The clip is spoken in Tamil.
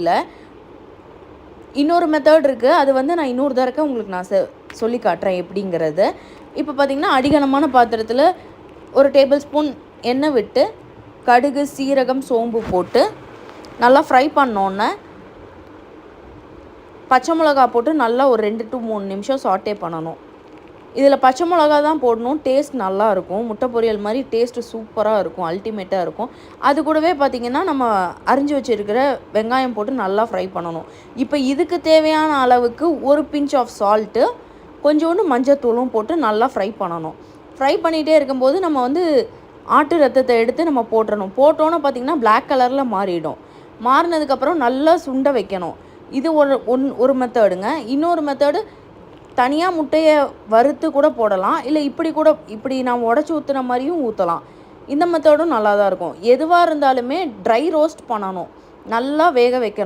இல்லை. இன்னொரு மெத்தட் இருக்குது அது வந்து நான் இன்னொரு தடவை உங்களுக்கு நான் செ சொல்லி காட்டுறேன் எப்படிங்கிறது. இப்போ பார்த்தீங்கன்னா அடிகனமான பாத்திரத்தில் ஒரு டேபிள் ஸ்பூன் எண்ணெய் விட்டு கடுகு சீரகம் சோம்பு போட்டு நல்லா ஃப்ரை பண்ணோன்னே பச்சை மிளகா போட்டு நல்லா ஒரு ரெண்டு டு மூணு நிமிஷம் சாட்டே பண்ணணும். இதில் பச்சை மிளகா தான் போடணும். டேஸ்ட் நல்லாயிருக்கும் முட்டை பொரியல் மாதிரி டேஸ்ட்டு சூப்பராக இருக்கும். அல்டிமேட்டாக இருக்கும். அது கூடவே பார்த்திங்கன்னா நம்ம அரிஞ்சு வச்சுருக்கிற வெங்காயம் போட்டு நல்லா ஃப்ரை பண்ணணும். இப்போ இதுக்கு தேவையான அளவுக்கு ஒரு பிஞ்ச் ஆஃப் சால்ட்டு கொஞ்சோண்டு மஞ்சத்தூளும் போட்டு நல்லா ஃப்ரை பண்ணணும். ஃப்ரை பண்ணிகிட்டே இருக்கும்போது நம்ம வந்து ஆட்டு ரத்தத்தை எடுத்து நம்ம போட்டுறணும். போட்டோன்னே பார்த்திங்கன்னா பிளாக் கலரில் மாறிடும். மாறினதுக்கப்புறம் நல்லா சுண்ட வைக்கணும். இது ஒரு ஒன் ஒரு மெத்தடுங்க இன்னொரு மெத்தடு தனியாக முட்டையை வறுத்து கூட போடலாம். இல்லை இப்படி கூட இப்படி நான் உடச்சி ஊற்றுன மாதிரியும் ஊற்றலாம் இந்த மெத்தடும் நல்லா தான் இருக்கும். எதுவாக இருந்தாலுமே ட்ரை ரோஸ்ட் பண்ணணும். நல்லா வேக வைக்கணும்.